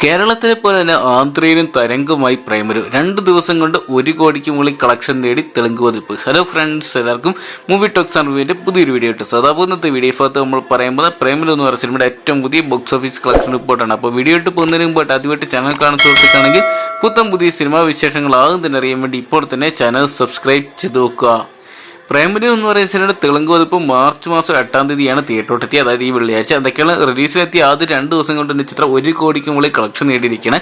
കേരളത്തിലെ പോലെ തന്നെ ആന്ധ്രയിലും തരംഗമായി പ്രേമരു രണ്ട് ദിവസം കൊണ്ട് ഒരു കോടിക്ക് മുകളിൽ കളക്ഷൻ നേടി തെലുങ്ക് പതിപ്പ്. ഹലോ ഫ്രണ്ട്സ് എല്ലാവർക്കും മൂവി ടോക്സ് അറിവിന്റെ പുതിയൊരു വീഡിയോ ഇട്ടു ഇന്നത്തെ വീഡിയോ ഭാഗത്ത് നമ്മൾ പറയുമ്പോൾ പ്രേമരു എന്ന് പറഞ്ഞ സിനിമയുടെ ഏറ്റവും പുതിയ ബോക്സ് ഓഫീസ് കളക്ഷൻ റിപ്പോർട്ടാണ് അപ്പോൾ വീഡിയോ ഇട്ട് പോകുന്നതിന് മുമ്പായിട്ട് ആദ്യമായിട്ട് ചാനൽ കാണുന്ന സുഹൃത്തുക്കാണെങ്കിൽ പുത്തം പുതിയ സിനിമാ വിശേഷങ്ങൾ ആകും തന്നെ അറിയാൻ വേണ്ടി ഇപ്പോൾ തന്നെ ചാനൽ സബ്സ്ക്രൈബ് ചെയ്ത് വെക്കുക പ്രേമലു എന്ന് പറയുന്ന സിനിമയുടെ തെലുങ്ക് പതിപ്പ് മാർച്ച് മാസം എട്ടാം തീയതിയാണ് തിയേറ്ററോട്ടെത്തി അതായത് ഈ വെള്ളിയാഴ്ച. അതൊക്കെയാണ് റിലീസിലെത്തിയ ആദ്യ രണ്ട് ദിവസം കൊണ്ട് തന്നെ ചിത്രം ഒരു കോടിക്ക് മുകളിൽ കളക്ഷൻ നേടിയിരിക്കുകയാണ്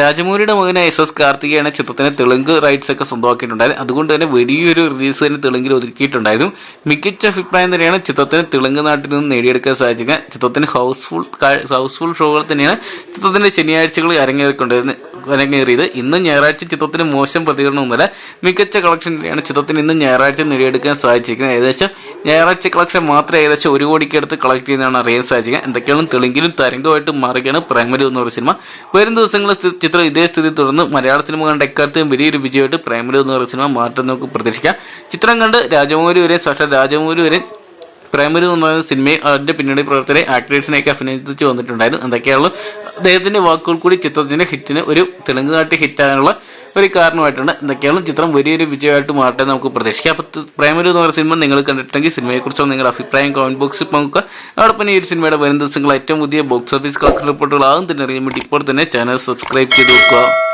രാജമൗലിയുടെ മകനായ എസ് എസ് കാർത്തികയാണ് ചിത്രത്തിന് തെലുങ്ക് റൈറ്റ്സ് ഒക്കെ സ്വന്തമാക്കിയിട്ടുണ്ടായത്. അതുകൊണ്ട് തന്നെ വലിയൊരു റിലീസ് തന്നെ തെലുങ്കിൽ ഒതുക്കിയിട്ടുണ്ടായിരുന്നു. മികച്ച അഭിപ്രായം തന്നെയാണ് ചിത്രത്തിന് തെലുങ്ക് നാട്ടിൽ നിന്ന് നേടിയെടുക്കാൻ സാധിച്ചത്. ചിത്രത്തിന് ഹൗസ്ഫുൾ ഹൗസ്ഫുൾ ഷോകൾ തന്നെയാണ് ചിത്രത്തിന്റെ ശനിയാഴ്ചകളിൽ അരങ്ങേറിക്കൊണ്ടിരുന്നത്. അരങ്ങേറിയത് ഇന്ന് ഞായറാഴ്ച ചിത്രത്തിന് മോശം പ്രതികരണമൊന്നുമില്ല മികച്ച കളക്ഷൻ തന്നെയാണ് ചിത്രത്തിന് ഇന്ന് ഞായറാഴ്ച നേടിയെടുക്കാൻ സാധിച്ചിരിക്കുന്നത്. ഏകദേശം ഞായറാഴ്ച കളക്ഷൻ മാത്രം ഏകദേശം ഒരു കോടിക്ക് അടുത്ത് കളക്ട് ചെയ്യുന്നതാണ് അറിയാൻ സാധിച്ചത്. എന്തൊക്കെയാണ് തെലുങ്കിലും തരംഗമായിട്ട് മാറുകയാണ് പ്രേമലു എന്ന് പറയുന്ന സിനിമ. വരും ദിവസങ്ങളിൽ ചിത്രം ഇതേ സ്ഥിതി തുടർന്ന് മലയാള സിനിമ കണ്ട എക്കാലത്തെയും വലിയൊരു വിജയമായിട്ട് പ്രൈമറി എന്ന് പറയുന്ന സിനിമ മാറ്റം നമുക്ക് പ്രതീക്ഷിക്കാം. ചിത്രം കണ്ട് രാജമൗലി വരെ സാക്ഷാൽ രാജമൗലി വരെ പ്രേമലു എന്ന് പറയുന്ന സിനിമയും അതിന്റെ പിന്നണി പ്രവർത്തകരെ ആക്ടേഴ്സിനെയൊക്കെ അഭിനയിച്ചു വന്നിട്ടുണ്ടായിരുന്നു. എന്തൊക്കെയാണ് അദ്ദേഹത്തിന്റെ വാക്കുകൾ കൂടി ചിത്രത്തിന്റെ ഹിറ്റിന് ഒരു തെലുങ്ക് നാട്ടിൽ ഹിറ്റാനുള്ള ഒരു കാരണമായിട്ടുണ്ട്. എന്തൊക്കെയാണ് ചിത്രം? വലിയൊരു വിജയമായിട്ട് മാറട്ടെ നമുക്ക് പ്രതീക്ഷിക്കാം. അപ്പോൾ പ്രൈമറി എന്ന് പറയുന്ന സിനിമ നിങ്ങൾ കണ്ടിട്ടുണ്ടെങ്കിൽ സിനിമയെക്കുറിച്ചോ നിങ്ങളുടെ അഭിപ്രായം കമന്റ് ബോക്സിൽ പങ്കുക അതോടൊപ്പം ഈ ഒരു സിനിമയുടെ വരും ദിവസങ്ങൾ ഏറ്റവും പുതിയ ബോക്സ് ഓഫീസ് കളക്ഷൻ റിപ്പോർട്ടുകൾ ആകും തന്നെ അറിയാൻ വേണ്ടി ഇപ്പോൾ തന്നെ ചാനൽ സബ്സ്ക്രൈബ് ചെയ്ത് വെക്കുക.